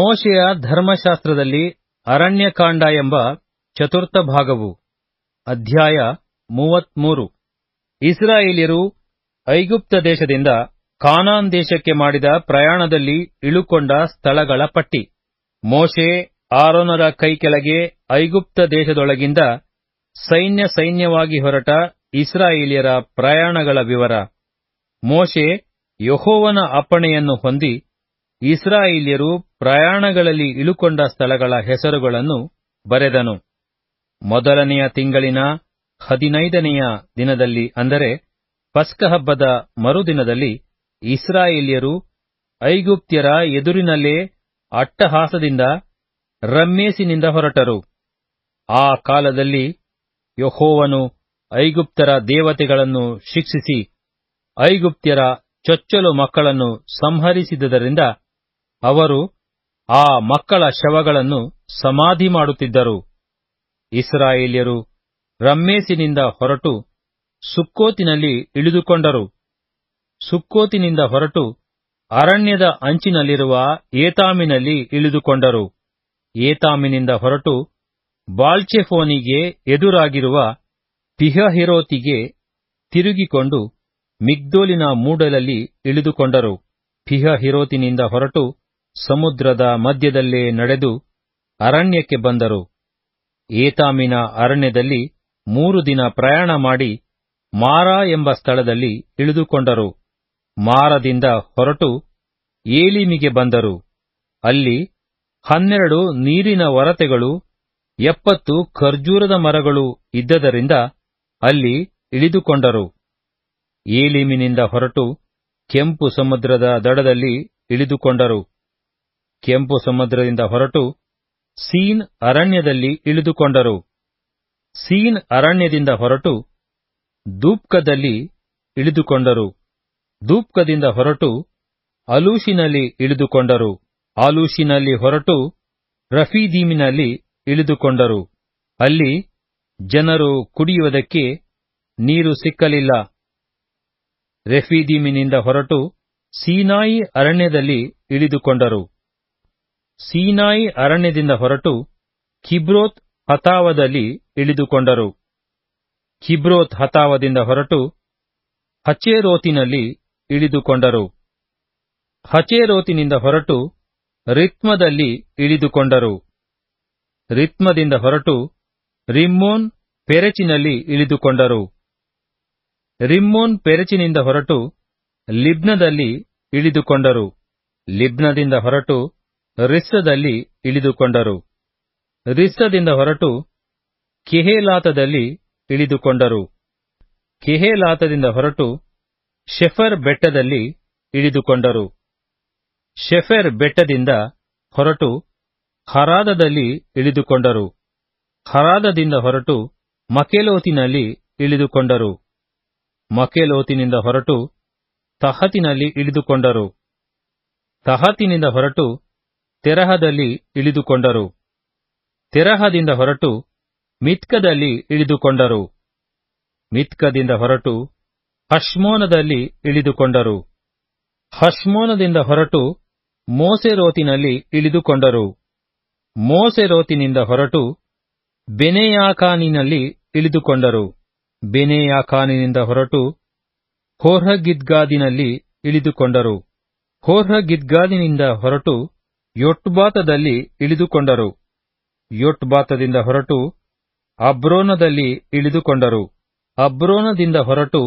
ಮೋಶೆಯ ಧರ್ಮಶಾಸ್ತ್ರದಲ್ಲಿ ಅರಣ್ಯಕಾಂಡ ಎಂಬ ಚತುರ್ಥ ಭಾಗವು, ಅಧ್ಯಾಯ ಮೂವತ್ಮೂರು. ಇಸ್ರಾಯೇಲ್ಯರು ಐಗುಪ್ತ ದೇಶದಿಂದ ಕಾನಾನ್ ದೇಶಕ್ಕೆ ಮಾಡಿದ ಪ್ರಯಾಣದಲ್ಲಿ ಇಳುಕೊಂಡ ಸ್ಥಳಗಳ ಪಟ್ಟಿ. ಮೋಶೆ ಆರೋನರ ಕೈ ಕೆಳಗೆ ಐಗುಪ್ತ ದೇಶದೊಳಗಿಂದ ಸೈನ್ಯ ಸೈನ್ಯವಾಗಿ ಹೊರಟ ಇಸ್ರಾಯೇಲಿಯರ ಪ್ರಯಾಣಗಳ ವಿವರ. ಮೋಶೆ ಯಹೋವನ ಅಪ್ಪಣೆಯನ್ನು ಹೊಂದಿ ಇಸ್ರಾಯೇಲ್ಯರು ಪ್ರಯಾಣಗಳಲ್ಲಿ ಇಳುಕೊಂಡ ಸ್ಥಳಗಳ ಹೆಸರುಗಳನ್ನು ಬರೆದನು. ಮೊದಲನೆಯ ತಿಂಗಳಿನ ಹದಿನೈದನೆಯ ದಿನದಲ್ಲಿ ಅಂದರೆ ಪಸ್ಕಹಬ್ಬದ ಮರುದಿನದಲ್ಲಿ ಇಸ್ರಾಯೇಲ್ಯರು ಐಗುಪ್ತ್ಯರ ಎದುರಿನಲ್ಲೇ ಅಟ್ಟಹಾಸದಿಂದ ರಮ್ಮೇಸಿನಿಂದ ಹೊರಟರು. ಆ ಕಾಲದಲ್ಲಿ ಯಹೋವನು ಐಗುಪ್ತರ ದೇವತೆಗಳನ್ನು ಶಿಕ್ಷಿಸಿ ಐಗುಪ್ತ್ಯರ ಚೊಚ್ಚಲು ಮಕ್ಕಳನ್ನು ಸಂಹರಿಸಿದ್ದರಿಂದ ಅವರು ಆ ಮಕ್ಕಳ ಶವಗಳನ್ನು ಸಮಾಧಿ ಮಾಡುತ್ತಿದ್ದರು. ಇಸ್ರಾಯೇಲ್ಯರು ರಮ್ಮೇಸಿನಿಂದ ಹೊರಟು ಸುಕ್ಕೋತಿನಲ್ಲಿ ಇಳಿದುಕೊಂಡರು. ಸುಕ್ಕೋತಿನಿಂದ ಹೊರಟು ಅರಣ್ಯದ ಅಂಚಿನಲ್ಲಿರುವ ಏತಾಮಿನಲ್ಲಿ ಇಳಿದುಕೊಂಡರು. ಏತಾಮಿನಿಂದ ಹೊರಟು ಬಾಳ್ಚೆಫೋನಿಗೆ ಎದುರಾಗಿರುವ ಪಿಹಹಿರೋತಿಗೆ ತಿರುಗಿಕೊಂಡು ಮಿಗ್ದೋಲಿನ ಮೂಡಲಲ್ಲಿ ಇಳಿದುಕೊಂಡರು. ಪಿಹಹಿರೋತಿನಿಂದ ಹೊರಟು ಸಮುದ್ರದ ಮಧ್ಯದಲ್ಲೇ ನಡೆದು ಅರಣ್ಯಕ್ಕೆ ಬಂದರು. ಏತಾಮಿನ ಅರಣ್ಯದಲ್ಲಿ ಮೂರು ದಿನ ಪ್ರಯಾಣ ಮಾಡಿ ಮಾರಾ ಎಂಬ ಸ್ಥಳದಲ್ಲಿ ಇಳಿದುಕೊಂಡರು. ಮಾರದಿಂದ ಹೊರಟು ಏಲಿಮಿಗೆ ಬಂದರು. ಅಲ್ಲಿ ಹನ್ನೆರಡು ನೀರಿನ ಒರತೆಗಳು, ಎಪ್ಪತ್ತು ಖರ್ಜೂರದ ಮರಗಳು ಇದ್ದದರಿಂದ ಅಲ್ಲಿ ಇಳಿದುಕೊಂಡರು. ಏಲಿಮಿನಿಂದ ಹೊರಟು ಕೆಂಪು ಸಮುದ್ರದ ದಡದಲ್ಲಿ ಇಳಿದುಕೊಂಡರು. ಕೆಂಪು ಸಮುದ್ರದಿಂದ ಹೊರಟು ಸೀನ್ ಅರಣ್ಯದಲ್ಲಿ ಇಳಿದುಕೊಂಡರು. ಸೀನ್ ಅರಣ್ಯದಿಂದ ಹೊರಟು ದೂಪ್ಕದಲ್ಲಿ ಇಳಿದುಕೊಂಡರು. ದೂಪ್ಕದಿಂದ ಹೊರಟು ಅಲೂಷಿನಲ್ಲಿ ಇಳಿದುಕೊಂಡರು. ಆಲೂಷಿನಲ್ಲಿ ಹೊರಟು ರಫೀದೀಮಿನಲ್ಲಿ ಇಳಿದುಕೊಂಡರು. ಅಲ್ಲಿ ಜನರು ಕುಡಿಯುವುದಕ್ಕೆ ನೀರು ಸಿಕ್ಕಲಿಲ್ಲ. ರೆಫೀದೀಮಿನಿಂದ ಹೊರಟು ಸೀನಾಯಿ ಅರಣ್ಯದಲ್ಲಿ ಇಳಿದುಕೊಂಡರು. ಸೀನಾಯಿ ಅರಣ್ಯದಿಂದ ಹೊರಟು ಕಿಬ್ರೋತ್ ಹತಾವದಲ್ಲಿ ಇಳಿದುಕೊಂಡರು. ಕಿಬ್ರೋತ್ ಹತಾವದಿಂದ ಹೊರಟು ಹಚೇರೋತಿನಲ್ಲಿ ಇಳಿದುಕೊಂಡರು. ಹಚೇರೋತಿನಿಂದ ಹೊರಟು ರಿತ್ಮದಲ್ಲಿ ಇಳಿದುಕೊಂಡರು. ರಿತ್ಮದಿಂದ ಹೊರಟು ರಿಮ್ಮೋನ್ ಪೆರೆಚಿನಲ್ಲಿ ಇಳಿದುಕೊಂಡರು. ರಿಮ್ಮೋನ್ ಪೆರೆಚಿನಿಂದ ಹೊರಟು ಲಿಬ್ನದಲ್ಲಿ ಇಳಿದುಕೊಂಡರು. ಲಿಬ್ನದಿಂದ ಹೊರಟು ರಿಸ್ಸದಲ್ಲಿ ಇಳಿದುಕೊಂಡರು. ರಿಸ್ಸದಿಂದ ಹೊರಟು ಕೆಹೇಲಾತದಲ್ಲಿ ಇಳಿದುಕೊಂಡರು. ಕೆಹೇಲಾತದಿಂದ ಹೊರಟು ಶೆಫರ್ ಬೆಟ್ಟದಲ್ಲಿ ಇಳಿದುಕೊಂಡರು. ಶೆಫೆರ್ ಬೆಟ್ಟದಿಂದ ಹೊರಟು ಹರಾದದಲ್ಲಿ ಇಳಿದುಕೊಂಡರು. ಹರಾದದಿಂದ ಹೊರಟು ಮಕೇಲೋತಿನಲ್ಲಿ ಇಳಿದುಕೊಂಡರು. ಮಕೇಲೋತಿನಿಂದ ಹೊರಟು ತಹತಿನಲ್ಲಿ ಇಳಿದುಕೊಂಡರು. ತಹತಿನಿಂದ ಹೊರಟು ತೆರಹದಲ್ಲಿ ಇಳಿದುಕೊಂಡರು. ತೆರಹದಿಂದ ಹೊರಟು ಮಿತ್ಕದಲ್ಲಿ ಇಳಿದುಕೊಂಡರು. ಮಿತ್ಕದಿಂದ ಹೊರಟು ಹಷ್ಮೋನದಲ್ಲಿ ಇಳಿದುಕೊಂಡರು. ಹಷ್ಮೋನದಿಂದ ಹೊರಟು ಮೋಸೆರೋತಿನಲ್ಲಿ ಇಳಿದುಕೊಂಡರು. ಮೋಸೆರೋತಿನಿಂದ ಹೊರಟು ಬೆನೆಯಾಖಾನಿನಲ್ಲಿ ಇಳಿದುಕೊಂಡರು. ಬೆನೆಯಾಖಾನಿನಿಂದ ಹೊರಟು ಹೋರ್ಹಗಿದ್ಗಾದಿನಲ್ಲಿ ಇಳಿದುಕೊಂಡರು. ಹೋರ್ಹಗಿದ್ಗಾದಿನಿಂದ ಹೊರಟು ಯೊಟ್ಬಾತದಲ್ಲಿ ಇಳಿದುಕೊಂಡರು. ಯೊಟ್ಬಾತದಿಂದ ಹೊರಟು ಅಬ್ರೋನದಲ್ಲಿ ಇಳಿದುಕೊಂಡರು. ಅಬ್ರೋನದಿಂದ ಹೊರಟು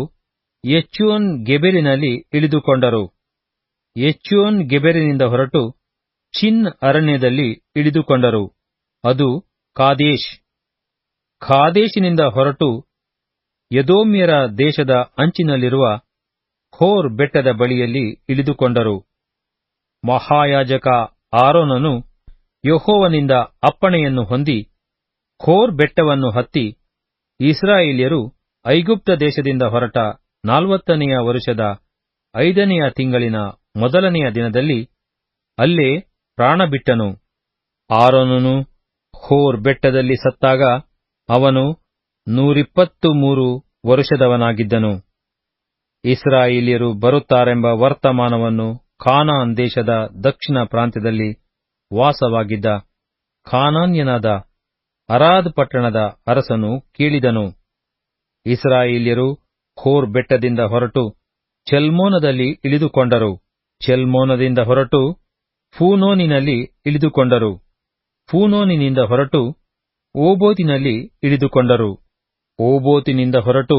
ಎಚ್ಯೋನ್ ಗೆಬೆರಿನಲ್ಲಿ ಇಳಿದುಕೊಂಡರು. ಎಚ್ಯೋನ್ ಗೆಬೆರಿನಿಂದ ಹೊರಟು ಚಿನ್ ಅರಣ್ಯದಲ್ಲಿ ಇಳಿದುಕೊಂಡರು. ಅದು ಕಾದೇಶ್. ಖಾದೇಶಿನಿಂದ ಹೊರಟು ಯದೋಮ್ಯರ ದೇಶದ ಅಂಚಿನಲ್ಲಿರುವ ಹೋರ್ ಬೆಟ್ಟದ ಬಳಿಯಲ್ಲಿ ಇಳಿದುಕೊಂಡರು. ಮಹಾಯಾಜಕ ಆರೋನನು ಯೊಹೋವನಿಂದ ಅಪ್ಪಣೆಯನ್ನು ಹೊಂದಿ ಖೋರ್ ಬೆಟ್ಟವನ್ನು ಹತ್ತಿ ಇಸ್ರಾಯೇಲ್ಯರು ಐಗುಪ್ತ ದೇಶದಿಂದ ಹೊರಟ ನಾಲ್ವತ್ತನೆಯ ವರುಷದ ಐದನೆಯ ತಿಂಗಳಿನ ಮೊದಲನೆಯ ದಿನದಲ್ಲಿ ಅಲ್ಲೇ ಪ್ರಾಣಬಿಟ್ಟನು ಆರೋನನು ಖೋರ್ ಬೆಟ್ಟದಲ್ಲಿ ಸತ್ತಾಗ ಅವನು ನೂರಿಪ್ಪತ್ತು ಮೂರು ವರುಷದವನಾಗಿದ್ದನು. ಇಸ್ರಾಯೇಲ್ಯರು ಬರುತ್ತಾರೆಂಬ ವರ್ತಮಾನವನ್ನು ಖಾನಾನ್ ದೇಶದ ದಕ್ಷಿಣ ಪ್ರಾಂತ್ಯದಲ್ಲಿ ವಾಸವಾಗಿದ್ದ ಖಾನಾನ್ಯನಾದ ಅರಾದ್ ಪಟ್ಟಣದ ಅರಸನು ಕೇಳಿದನು, ಇಸ್ರಾಯೇಲ್ಯರು ಖೋರ್ ಬೆಟ್ಟದಿಂದ ಹೊರಟು ಚೆಲ್ಮೋನದಲ್ಲಿ ಇಳಿದುಕೊಂಡರು. ಚೆಲ್ಮೋನದಿಂದ ಹೊರಟು ಫೂನೋನಿನಲ್ಲಿ ಇಳಿದುಕೊಂಡರು. ಫೂನೋನಿನಿಂದ ಹೊರಟು ಓಬೋತಿನಲ್ಲಿ ಇಳಿದುಕೊಂಡರು. ಓಬೋತಿನಿಂದ ಹೊರಟು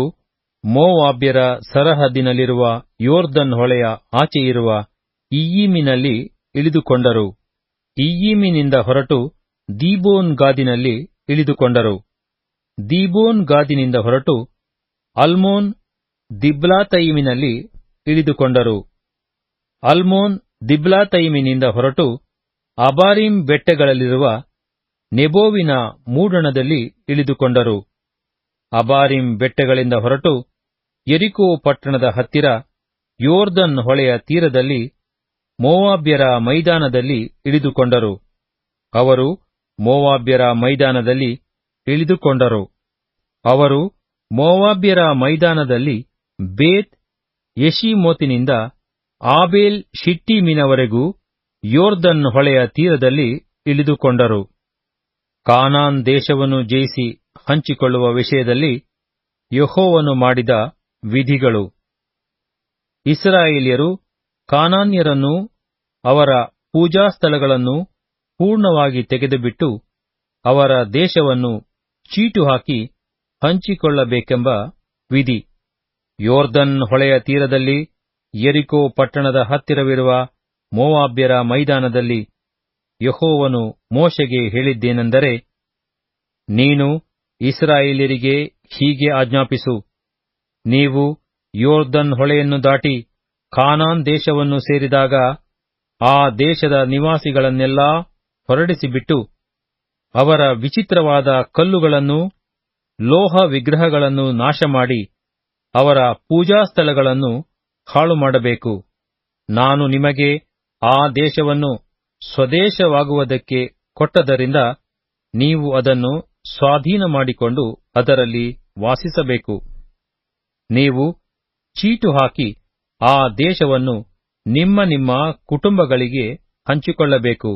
ಮೋವಾಬ್ಯರ ಸರಹದ್ದಿನಲ್ಲಿರುವ ಯೋರ್ದನ್ ಹೊಳೆಯ ಆಚೆಯಿರುವ ಇಯ್ಯೀಮಿನಲ್ಲಿ ಇಳಿದುಕೊಂಡರು. ಇಯ್ಯೀಮಿನಿಂದ ಹೊರಟು ದೀಬೋನ್ ಗಾದಿನಲ್ಲಿ ಇಳಿದುಕೊಂಡರು. ದೀಬೋನ್ ಗಾದಿನಿಂದ ಹೊರಟು ಅಲ್ಮೋನ್ ದಿಬ್ಲಾತೈಮಿನಲ್ಲಿ ಇಳಿದುಕೊಂಡರು. ಅಲ್ಮೋನ್ ದಿಬ್ಲಾತೈಮಿನಿಂದ ಹೊರಟು ಅಬಾರಿಂ ಬೆಟ್ಟಗಳಲ್ಲಿರುವ ನೆಬೋವಿನ ಮೂಡಣದಲ್ಲಿ ಇಳಿದುಕೊಂಡರು. ಅಬಾರಿಂ ಬೆಟ್ಟಗಳಿಂದ ಹೊರಟು ಯೆರಿಕೋ ಪಟ್ಟಣದ ಹತ್ತಿರ ಯೋರ್ದನ್ ಹೊಳೆಯ ತೀರದಲ್ಲಿ ಮೋವಾಬ್ಯರ ಮೈದಾನದಲ್ಲಿ ಇಳಿದುಕೊಂಡರು. ಅವರು ಮೋವಾಬ್ಯರ ಮೈದಾನದಲ್ಲಿ ಇಳಿದುಕೊಂಡರು. ಅವರು ಮೋವಾಬ್ಯರ ಮೈದಾನದಲ್ಲಿ ಬೇತ್ ಯಶಿಮೋತಿನಿಂದ ಆಬೇಲ್ ಶಿಟ್ಟಿಮಿನವರೆಗೂ ಯೋರ್ದನ್ ಹೊಳೆಯ ತೀರದಲ್ಲಿ ಇಳಿದುಕೊಂಡರು. ಕಾನಾನ್ ದೇಶವನ್ನು ಜಯಿಸಿ ಹಂಚಿಕೊಳ್ಳುವ ವಿಷಯದಲ್ಲಿ ಯೆಹೋವನು ಮಾಡಿದ ವಿಧಿಗಳು. ಇಸ್ರಾಯೇಲ್ಯರು ಕಾನಾನ್ಯರನ್ನೂ ಅವರ ಪೂಜಾ ಸ್ಥಳಗಳನ್ನು ಪೂರ್ಣವಾಗಿ ತೆಗೆದುಬಿಟ್ಟು ಅವರ ದೇಶವನ್ನು ಚೀಟು ಹಾಕಿ ಹಂಚಿಕೊಳ್ಳಬೇಕೆಂಬ ವಿಧಿ. ಯೋರ್ದನ್ ಹೊಳೆಯ ತೀರದಲ್ಲಿ ಯರಿಕೋ ಪಟ್ಟಣದ ಹತ್ತಿರವಿರುವ ಮೋವಾಬ್ಯರ ಮೈದಾನದಲ್ಲಿ ಯೆಹೋವನು ಮೋಶೆಗೆ ಹೇಳಿದ್ದೇನೆಂದರೆ, ನೀನು ಇಸ್ರಾಯೇಲರಿಗೆ ಹೀಗೆ ಆಜ್ಞಾಪಿಸು, ನೀವು ಯೋರ್ದನ್ ಹೊಳೆಯನ್ನು ದಾಟಿ ಕಾನಾನ್ ದೇಶವನ್ನು ಸೇರಿದಾಗ ಆ ದೇಶದ ನಿವಾಸಿಗಳನ್ನೆಲ್ಲ ಹೊರಡಿಸಿಬಿಟ್ಟು ಅವರ ವಿಚಿತ್ರವಾದ ಕಲ್ಲುಗಳನ್ನು, ಲೋಹ ವಿಗ್ರಹಗಳನ್ನು ನಾಶ ಮಾಡಿ ಅವರ ಪೂಜಾಸ್ಥಳಗಳನ್ನು ಹಾಳುಮಾಡಬೇಕು ನಾನು ನಿಮಗೆ ಆ ದೇಶವನ್ನು ಸ್ವದೇಶವಾಗುವುದಕ್ಕೆ ಕೊಟ್ಟದರಿಂದ ನೀವು ಅದನ್ನು ಸ್ವಾಧೀನ ಮಾಡಿಕೊಂಡು ಅದರಲ್ಲಿ ವಾಸಿಸಬೇಕು. ನೀವು ಚೀಟು ಹಾಕಿ ಆ ದೇಶವನ್ನು ನಿಮ್ಮ ನಿಮ್ಮ ಕುಟುಂಬಗಳಿಗೆ ಹಂಚಿಕೊಳ್ಳಬೇಕು.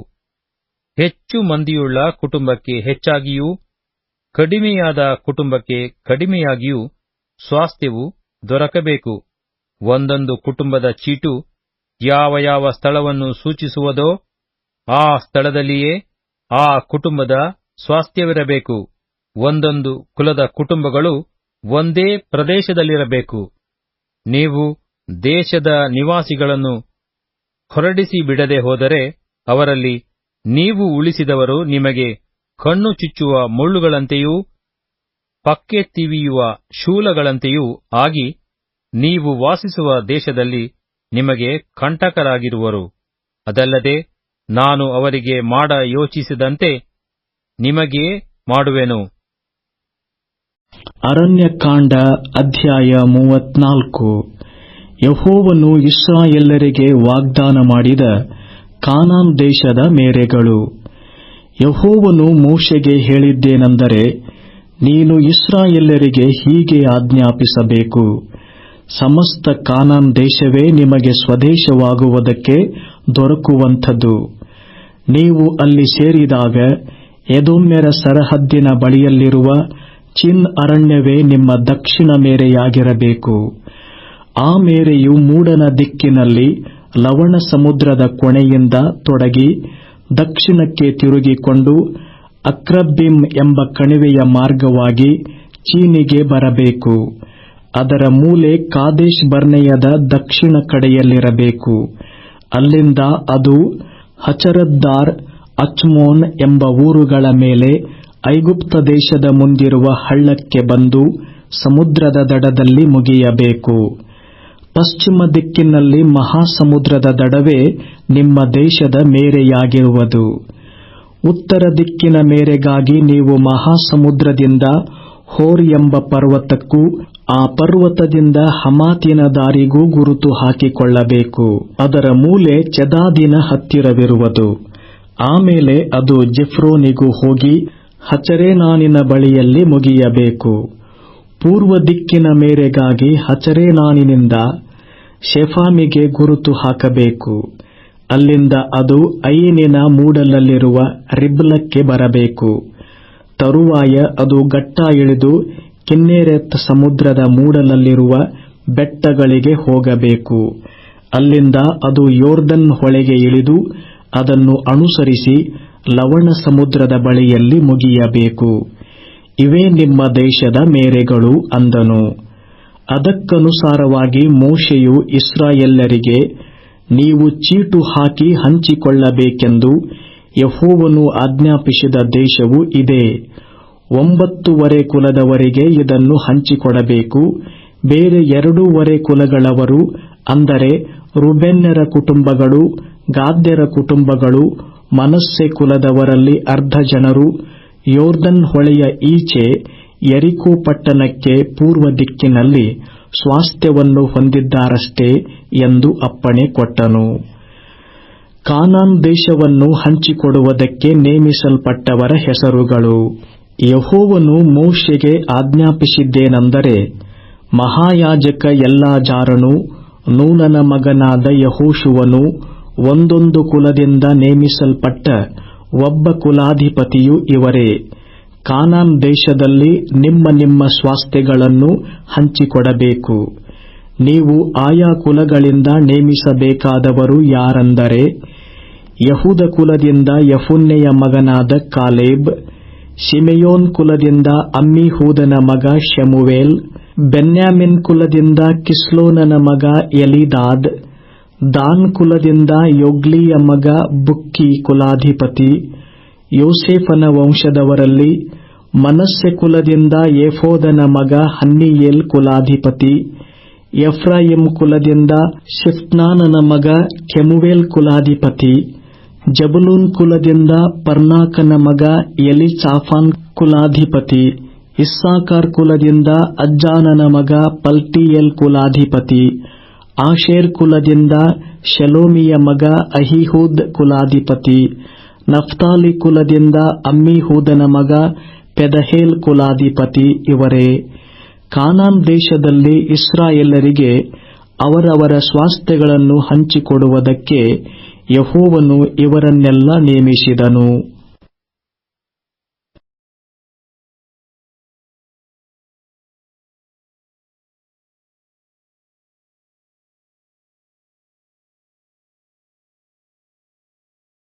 ಹೆಚ್ಚು ಮಂದಿಯುಳ್ಳ ಕುಟುಂಬಕ್ಕೆ ಹೆಚ್ಚಾಗಿಯೂ, ಕಡಿಮೆಯಾದ ಕುಟುಂಬಕ್ಕೆ ಕಡಿಮೆಯಾಗಿಯೂ ಸ್ವಾಸ್ಥ್ಯವು ದೊರಕಬೇಕು. ಒಂದೊಂದು ಕುಟುಂಬದ ಚೀಟು ಯಾವ ಯಾವ ಸ್ಥಳವನ್ನು ಸೂಚಿಸುವುದೋ ಆ ಸ್ಥಳದಲ್ಲಿಯೇ ಆ ಕುಟುಂಬದ ಸ್ವಾಸ್ಥ್ಯವಿರಬೇಕು. ಒಂದೊಂದು ಕುಲದ ಕುಟುಂಬಗಳು ಒಂದೇ ಪ್ರದೇಶದಲ್ಲಿರಬೇಕು. ನೀವು ದೇಶದ ನಿವಾಸಿಗಳನ್ನು ಹೊರಡಿಸಿ ಬಿಡದೆ ಹೋದರೆ ಅವರಲ್ಲಿ ನೀವು ಉಳಿಸಿದವರು ನಿಮಗೆ ಕಣ್ಣು ಚುಚ್ಚುವ ಮುಳ್ಳುಗಳಂತೆಯೂ, ಪಕ್ಕೆ ತಿವಿಯುವ ಶೂಲಗಳಂತೆಯೂ ಆಗಿ ನೀವು ವಾಸಿಸುವ ದೇಶದಲ್ಲಿ ನಿಮಗೆ ಕಂಟಕರಾಗಿರುವರು. ಅದಲ್ಲದೆ ನಾನು ಅವರಿಗೆ ಮಾಡ ಯೋಚಿಸಿದಂತೆ ನಿಮಗೆ ಮಾಡುವೆನು. ಅರಣ್ಯಕಾಂಡ ಅಧ್ಯಾಯ ಮೂವತ್ನಾಲ್ಕು. ಯಹೋವನು ಇಸ್ರಾಯೆಲ್ಲರಿಗೆ ವಾಗ್ದಾನ ಮಾಡಿದ ಕಾನಾನ್ ದೇಶದ ಮೇರೆಗಳು. ಯಹೋವನು ಮೋಶೆಗೆ ಹೇಳಿದ್ದೇನೆಂದರೆ, ನೀನು ಇಸ್ರಾಯೆಲ್ಲರಿಗೆ ಹೀಗೆ ಆಜ್ಞಾಪಿಸಬೇಕು. ಸಮಸ್ತ ಕಾನಾನ್ ದೇಶವೇ ನಿಮಗೆ ಸ್ವದೇಶವಾಗುವುದಕ್ಕೆ ದೊರಕುವಂಥದ್ದು. ನೀವು ಅಲ್ಲಿ ಸೇರಿದಾಗ ಯದೊಮ್ಮೆರ ಸರಹದ್ದಿನ ಬಳಿಯಲ್ಲಿರುವ ಚಿನ್ ಅರಣ್ಯವೇ ನಿಮ್ಮ ದಕ್ಷಿಣ ಮೇರೆಯಾಗಿರಬೇಕು. ಆ ಮೇರೆಯು ಮೂಡನ ದಿಕ್ಕಿನಲ್ಲಿ ಲವಣ ಸಮುದ್ರದ ಕೊನೆಯಿಂದ ತೊಡಗಿ ದಕ್ಷಿಣಕ್ಕೆ ತಿರುಗಿಕೊಂಡು ಅಕ್ರಬ್ಬಿಂ ಎಂಬ ಕಣಿವೆಯ ಮಾರ್ಗವಾಗಿ ಚೀನಿಗೆ ಬರಬೇಕು. ಅದರ ಮೂಲೆ ಕಾದೇಶ್ ಬರ್ನೆಯದ ದಕ್ಷಿಣ ಕಡೆಯಲ್ಲಿರಬೇಕು. ಅಲ್ಲಿಂದ ಅದು ಹಚರದ್ದಾರ್ ಅಚ್ಮೋನ್ ಎಂಬ ಊರುಗಳ ಮೇಲೆ ಐಗುಪ್ತ ದೇಶದ ಮುಂದಿರುವ ಹಳ್ಳಕ್ಕೆ ಬಂದು ಸಮುದ್ರದ ದಡದಲ್ಲಿ ಮುಗಿಯಬೇಕು. ಪಶ್ಚಿಮ ದಿಕ್ಕಿನಲ್ಲಿ ಮಹಾಸಮುದ್ರದ ದಡವೇ ನಿಮ್ಮ ದೇಶದ ಮೇರೆಯಾಗಿರುವುದು. ಉತ್ತರ ದಿಕ್ಕಿನ ಮೇರೆಗಾಗಿ ನೀವು ಮಹಾಸಮುದ್ರದಿಂದ ಹೋರ್ ಎಂಬ ಪರ್ವತಕ್ಕೂ, ಆ ಪರ್ವತದಿಂದ ಹಮಾತಿನ ದಾರಿಗೂ ಗುರುತು ಹಾಕಿಕೊಳ್ಳಬೇಕು. ಅದರ ಮೂಲೆ ಚದಾದಿನ ಹತ್ತಿರವಿರುವುದು. ಆಮೇಲೆ ಅದು ಜಿಫ್ರೋನಿಗೂ ಹೋಗಿ ಹಚರೇನಾನಿನ ಬಳಿಯಲ್ಲಿ ಮುಗಿಯಬೇಕು. ಪೂರ್ವ ದಿಕ್ಕಿನ ಮೇರೆಗಾಗಿ ಹಚರೇನಾನಿನಿಂದ ಶೆಫಾಮಿಗೆ ಗುರುತು ಹಾಕಬೇಕು. ಅಲ್ಲಿಂದ ಅದು ಐನಿನ ಮೂಡಲಲ್ಲಿರುವ ರಿಬ್ಲಕ್ಕೆ ಬರಬೇಕು. ತರುವಾಯ ಅದು ಗಟ್ಟ ಇಳಿದು ಕಿನ್ನೆರೆತ್ ಸಮುದ್ರದ ಮೂಡಲಲ್ಲಿರುವ ಬೆಟ್ಟಗಳಿಗೆ ಹೋಗಬೇಕು. ಅಲ್ಲಿಂದ ಅದು ಯೋರ್ದನ್ ಹೊಳೆಗೆ ಇಳಿದು ಅದನ್ನು ಅನುಸರಿಸಿ ಲವಣ ಸಮುದ್ರದ ಬಳಿಯಲ್ಲಿ ಮುಗಿಯಬೇಕು. ಇವೇ ನಿಮ್ಮ ದೇಶದ ಮೇರೆಗಳು ಅಂದನು. ಅದಕ್ಕನುಸಾರವಾಗಿ ಮೋಶೆಯು ಇಸ್ರಾಯೆಲ್ಲರಿಗೆ ನೀವು ಚೀಟು ಹಾಕಿ ಹಂಚಿಕೊಳ್ಳಬೇಕೆಂದು ಯಹೋವನು ಆಜ್ಞಾಪಿಸಿದ ದೇಶವು ಇದೆ. ಒಂಬತ್ತುವರೆ ಕುಲದವರಿಗೆ ಇದನ್ನು ಹಂಚಿಕೊಡಬೇಕು. ಬೇರೆ ಎರಡೂವರೆ ಕುಲಗಳವರು, ಅಂದರೆ ರುಬೆನ್ನರ ಕುಟುಂಬಗಳು, ಗಾದ್ಯರ ಕುಟುಂಬಗಳು, ಮನಸ್ಸೆ ಕುಲದವರಲ್ಲಿ ಅರ್ಧ ಜನರು ಯೋರ್ಧನ್ ಹೊಳೆಯ ಈಚೆ ಯರಿಕೋ ಪಟ್ಟಣಕ್ಕೆ ಪೂರ್ವ ದಿಕ್ಕಿನಲ್ಲಿ ಸ್ವಾಸ್ಥ್ಯವನ್ನು ಹೊಂದಿದ್ದಾರಷ್ಟೇ ಎಂದು ಅಪ್ಪಣೆ ಕೊಟ್ಟನು. ಕಾನಾನ್ ದೇಶವನ್ನು ಹಂಚಿಕೊಡುವುದಕ್ಕೆ ನೇಮಿಸಲ್ಪಟ್ಟವರ ಹೆಸರುಗಳು. ಯಹೋವನು ಮೋಶೆಗೆ ಆಜ್ಞಾಪಿಸಿದ್ದೇನೆಂದರೆ, ಮಹಾಯಾಜಕ ಎಲ್ಲಾಜಾರನು, ನೂನನ ಮಗನಾದ ಯಹೋಶುವನು ಒಂದೊಂದು ಕುಲದಿಂದ ನೇಮಿಸಲ್ಪಟ್ಟ ಒಬ್ಬ ಕುಲಾಧಿಪತಿಯು ಇವರೇ. ಕಾನಾನ್ ದೇಶದಲ್ಲಿ ನಿಮ್ಮ ನಿಮ್ಮ ಸ್ವಾಸ್ಥ್ಯಗಳನ್ನು ಹಂಚಿಕೊಡಬೇಕು. ನೀವು ಆಯಾ ಕುಲಗಳಿಂದ ನೇಮಿಸಬೇಕಾದವರು ಯಾರೆಂದರೆ, ಯಹೂದ ಕುಲದಿಂದ ಯಫುನ್ನೆಯ ಮಗನಾದ ಕಾಲೇಬ್, ಶಿಮೆಯೋನ್ ಕುಲದಿಂದ ಅಮ್ಮಿಹೂದನ ಮಗ ಶಮುವೇಲ್, ಬೆನ್ಯಾಮಿನ್ ಕುಲದಿಂದ ಕಿಸ್ಲೋನನ ಮಗ ಎಲಿದಾದ್, ದಾನ್ ಕುಲದಿಂದ ಯೊಗ್ಲಿಯ ಮಗ ಬುಕ್ಕಿ ಕುಲಾಧಿಪತಿ, ಯೋಸೇಫನ ವಂಶದವರಲ್ಲಿ ಮನಸ್ಸೆ ಕುಲದಿಂದ ಏಫೋದನ ಮಗ ಹನ್ನಿಯೇಲ್ ಕುಲಾಧಿಪತಿ ಎಫ್ರಾಯಿಂ ಕುಲದಿಂದ ಶಿಫ್ನಾನನ ಮಗ ಕೆಮುವೇಲ್ ಕುಲಾಧಿಪತಿ, ಜಬುಲೂನ್ ಕುಲದಿಂದ ಪರ್ನಾಕನ ಮಗ ಎಲಿಚಾಫಾನ್ ಕುಲಾಧಿಪತಿ, ಇಸ್ಸಾಕಾರ್ ಕುಲದಿಂದ ಅಜ್ಜಾನನ ಮಗ ಪಲ್ಟಿಯೇಲ್ ಕುಲಾಧಿಪತಿ, ಆಶೇರ್ ಕುಲದಿಂದ ಶಲೋಮಿಯ ಮಗ ಅಹಿಹೂದ್ ಕುಲಾಧಿಪತಿ, ನಫ್ತಾಲಿ ಕುಲದಿಂದ ಅಮ್ಮಿಹೂದನ ಮಗ ಪೆದಹೇಲ್ ಕುಲಾಧಿಪತಿ ಇವರೇ. ಕಾನಾನ್ ದೇಶದಲ್ಲಿ ಇಸ್ರಾಯೇಲರಿಗೆ ಅವರವರ ಸ್ವಾಸ್ಥ್ಯಗಳನ್ನು ಹಂಚಿಕೊಡುವುದಕ್ಕೆ ಯಹೋವನು ಇವರನ್ನೆಲ್ಲ ನೇಮಿಸಿದನು.